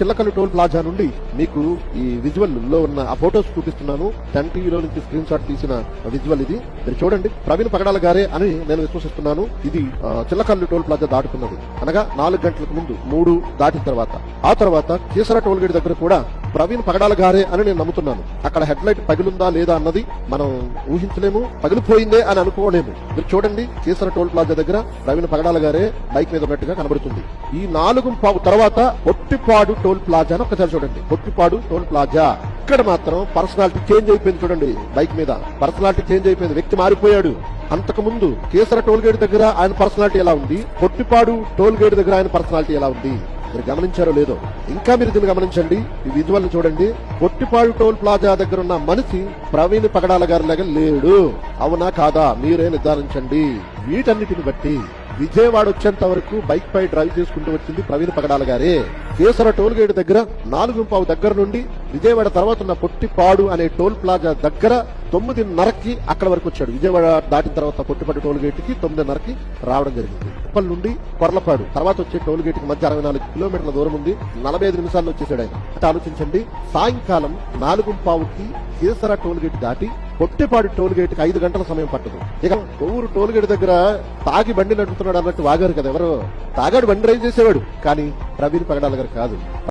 Chillakallu toll plaza నుండి మీకు ఈ విజువల్లో ఉన్న ఆ ఫోటోస్ చూపిస్తున్నాను. టెన్ టీవీలో నుంచి స్క్రీన్ షాట్ తీసిన విజువల్ ఇది. మీరు చూడండి. ప్రవీణ్ పగడాల గారే అని నేను విశ్వసిస్తున్నాను. ఇది ఆ, చిల్లకల్లు టోల్ ప్లాజా దాటుకున్నది అనగా నాలుగు గంటలకు ముందు మూడు దాటిన తర్వాత. ఆ తర్వాత కీసరా టోల్ గేట్ దగ్గర కూడా ప్రవీణ్ పగడాల గారే అని నేను నమ్ముతున్నాను. అక్కడ హెడ్ లైట్ పగిలుందా లేదా అన్నది మనం ఊహించలేము. పగిలిపోయిందే అని అనుకోలేము. మీరు చూడండి కేసర టోల్ ప్లాజా దగ్గర ప్రవీణ్ పగడాల గారే బైక్ మీద ఉన్నట్టుగా కనబడుతుంది. ఈ నాలుగు పావు తర్వాత పొట్టిపాడు టోల్ ప్లాజా అని ఒకసారి చూడండి. Pottipadu toll plaza. ఇక్కడ మాత్రం పర్సనాలిటీ చేంజ్ అయిపోయింది చూడండి బైక్ మీద. పర్సనాలిటీ చేంజ్ అయిపోయింది. వ్యక్తి మారిపోయాడు. అంతకు ముందు కేసర టోల్ గేట్ దగ్గర ఆయన పర్సనాలిటీ ఎలా ఉంది? పొట్టిపాడు టోల్ గేట్ దగ్గర ఆయన పర్సనాలిటీ ఎలా ఉంది? మీరు గమనించారో లేదో ఇంకా మీరు దీన్ని గమనించండి. ఈ విజువల్ని చూడండి. పొట్టిపాడు టోల్ ప్లాజా దగ్గర ఉన్న మనిషి ప్రవీణ్ పగడాల గారి లాగా లేడు. అవునా కాదా? మీరే నిర్ధారించండి. వీటన్నిటిని బట్టి విజయవాడ వచ్చేంత వరకు బైక్ పై డ్రైవ్ చేసుకుంటూ వచ్చింది ప్రవీణ్ పగడాల గారే. కేసర టోల్ గేట్ దగ్గర నాలుగు పావు దగ్గర నుండి విజయవాడ తర్వాత ఉన్న పొట్టిపాడు అనే టోల్ ప్లాజా దగ్గర తొమ్మిదిన్నరకి అక్కడ వరకు వచ్చాడు. విజయవాడ దాటిన తర్వాత పొట్టిపాడు టోల్ గేట్కి తొమ్మిదిన్నరకి రావడం జరిగింది. ఉప్పల్ నుండి కొర్లపాడు. తర్వాత వచ్చే టోల్ గేట్కి మధ్య అరవై నాలుగు కిలోమీటర్ల దూరం ఉంది. నలభై ఐదు నిమిషాల్లో వచ్చేసాడు ఆయన. అంటే ఆలోచించండి సాయంకాలం నాలుగు పావుకి కేసర టోల్ గేట్ దాటి పొట్టిపాడు టోల్ గేట్కి ఐదు గంటల సమయం పట్టదు. ఇక కొవ్వూరు టోల్ గేట్ దగ్గర తాగి బండి నడుపుతున్నాడు అన్నట్టు వాగారు కదా ఎవరు. తాగాడు బండి డ్రైవ్ చేసేవాడు. కానీ ప్రవీణ్ పగడాల గారు కాదు.